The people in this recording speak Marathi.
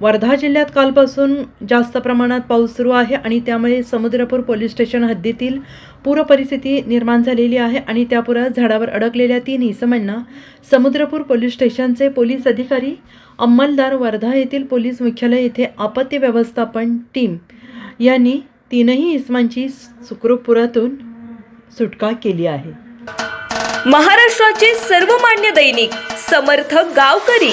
वर्धा जिल्ह्यात कालपासून जास्त प्रमाणात पाऊस सुरू आहे आणि त्यामुळे समुद्रपूर पोलीस स्टेशन हद्दीतील पूर परिस्थिती निर्माण झालेली आहे आणि त्या पुरात झाडावर अडकलेल्या तीन इसमांना समुद्रपूर पोलीस स्टेशनचे पोलीस अधिकारी अंमलदार वर्धा येथील पोलीस मुख्यालय येथे आपत्ती व्यवस्थापन टीम यांनी तीनही इसमांची सुखरूपपुरातून सुटका केली आहे. महाराष्ट्राचे सर्वमान्य दैनिक समर्थ गावकरी